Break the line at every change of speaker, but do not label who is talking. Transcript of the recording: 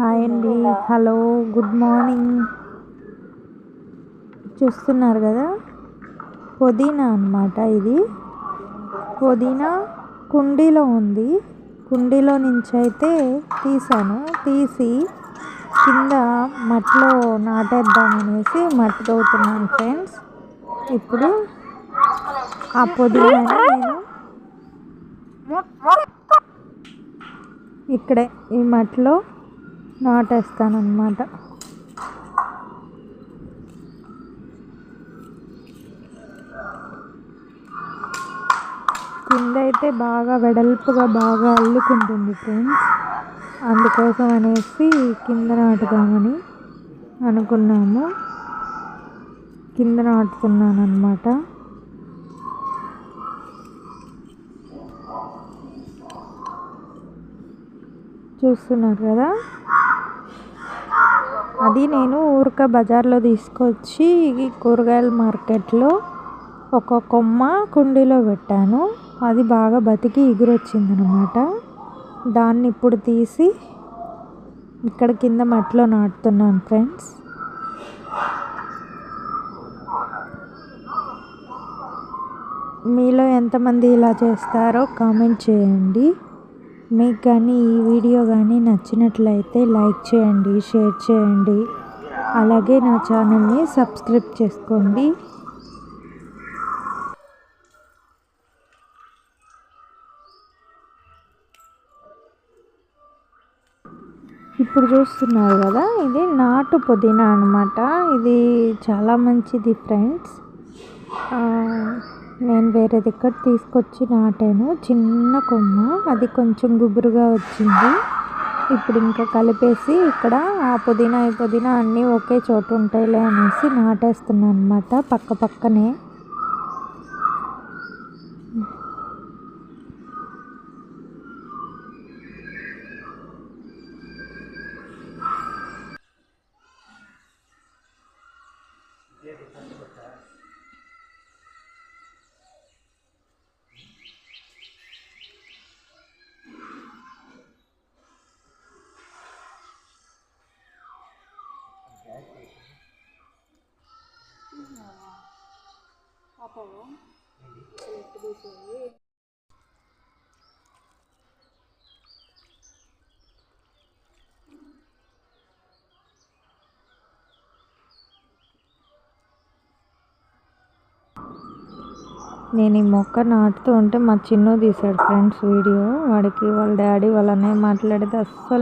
Hi అండి. Hello good morning. చూస్తున్నారు కదా? పుదీనా అన్నమాట ఇది. పుదీనా కుండీలో ఉంది. కుండీలో నుంచి అయితే తీసాను. తీసి కింద మట్టిలో నాటేద్దామనేసి మట్టి తవ్వుతున్నాను ఫ్రెండ్స్. ఇప్పుడు ఆ పుదీనాని నేను ఇక్కడే ఈ మట్టిలో నాటేస్తాను అన్నమాట కింద అయితే బాగా వెడల్పుగా బాగా అల్లుకుంటుంది ఫ్రెండ్స్ అందుకోసం అనేసి కింద నాటుదామని అనుకున్నాము. కింద నాటుతున్నాను అనమాట చూస్తున్నారు కదా? అది నేను ఊరిక బజార్లో తీసుకొచ్చి కూరగాయల మార్కెట్లో ఒక కొమ్మ కుండీలో పెట్టాను. అది బాగా బతికి ఎగురొచ్చింది అనమాట దాన్ని ఇప్పుడు తీసి ఇక్కడ కింద మట్టిలో నాటుతున్నాను ఫ్రెండ్స్. మీలో ఎంతమంది ఇలా చేస్తారో కామెంట్ చేయండి. మీకు కానీ ఈ వీడియో కానీ నచ్చినట్లయితే లైక్ చేయండి షేర్ చేయండి. అలాగే నా ఛానల్ని సబ్స్క్రైబ్ చేసుకోండి. ఇప్పుడు చూస్తున్నారు కదా ఇది నాటు పుదీనా అనమాట ఇది చాలా మంచిది ఫ్రెండ్స్ నేను వేరే దగ్గర తీసుకొచ్చి నాటాను. చిన్న కొమ్మ అది కొంచెం గుబురుగా వచ్చింది. ఇప్పుడు ఇంకా కలిపేసి ఇక్కడ ఆ పుదీనా ఈ పుదీనా అన్నీ ఒకే చోట ఉంటాయిలే అనేసి నాటేస్తున్నాను అనమాట పక్క పక్కనే. నేను ఈ మొక్క నాటుతూ ఉంటే మా చిన్ను తీశాడు ఫ్రెండ్స్ వీడియో. వాడికి వాళ్ళ డాడీ వాళ్ళ అన్నయ్య మాట్లాడితే అస్సలు